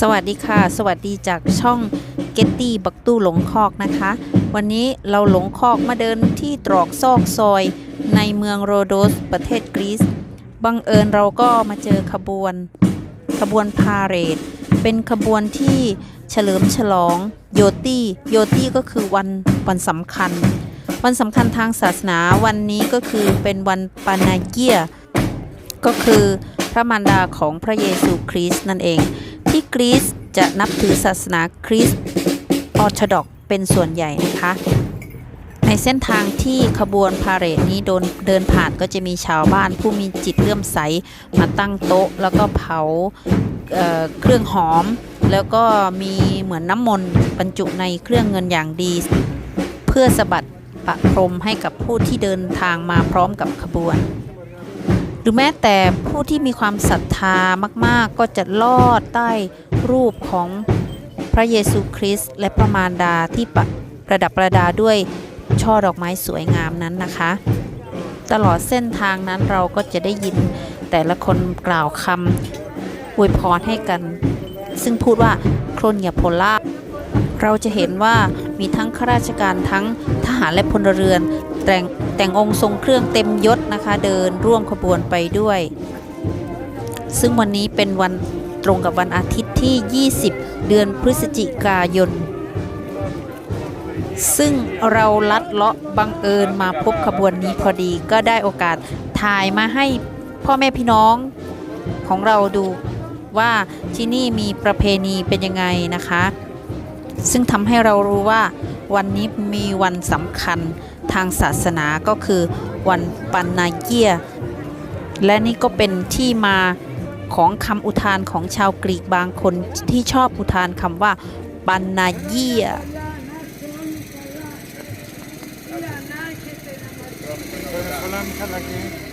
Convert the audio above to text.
สวัสดีค่ะ สวัสดีจากช่องเกตตี้บักตู้หลงคอกนะคะ วันนี้เราหลงคอกมาเดินที่ตรอกซอกซอยในเมืองโรโดสประเทศกรีซบังเอิญเราก็มาเจอขบวน ขบวนพาเรด เป็นขบวนที่เฉลิมฉลองโยตี้โยตี้ก็คือวันวันสำคัญ วันสำคัญทางศาสนาวันนี้ก็คือเป็นวันปานาเกียก็คือพระมารดาของพระเยซูคริสต์นั่นเอง ที่กรีซจะนับถือศาสนาคริสต์ออร์โธดอกเป็นส่วนใหญ่นะคะ ในเส้นทางที่ขบวนพาเหรดนี้โดนเดินผ่านก็จะมีชาวบ้านผู้มีจิตเลื่อมใสมาตั้งโต๊ะ แล้วก็เผาเเครื่องหอม แล้วก็มีเหมือนน้ำมนต์บรรจุในเครื่องเงินอย่างดี เพื่อสะบัดประพรมให้กับผู้ที่เดินทางมาพร้อมกับขบวน รือแม้แต่ผู้ที่มีความศรัทธามาก ๆ ก็จะลอดใต้รูปของพระเยซูคริสต์และพระมารดาที่ประประดับประดาด้วยช่อดอกไม้สวยงามนั้นนะคะ ตลอดเส้นทางนั้นเราก็จะได้ยินแต่ละคนกล่าวคำอวยพรให้กัน ซึ่งพูดว่าโครนยาโพล่าเราจะเห็นว่ามีทั้งข้าราชการทั้งทหารและพลเรือน แต่งแต่งองค์ทรงเครื่องเต็มยศนะคะ เดินร่วมขบวนไปด้วย ซึ่งวันนี้เป็นวันตรงกับวันอาทิตย์ที่ 20 เดือนพฤศจิกายน ซึ่งเราลัดเลาะบังเอิญมาพบขบวนนี้พอดีก็ได้โอกาสถ่ายมาให้พ่อแม่พี่น้องของเราดูว่าที่นี่มีประเพณีเป็นยังไงนะคะ ซึ่งทำให้เรารู้ว่าวันนี้มีวันสำคัญ ทางศาสนาก็คือวันปันนาเกีย และนี่ก็เป็นที่มาของคำอุทานของชาวกรีกบางคนที่ชอบอุทานคำว่าปันนาเกีย Salam kalaki.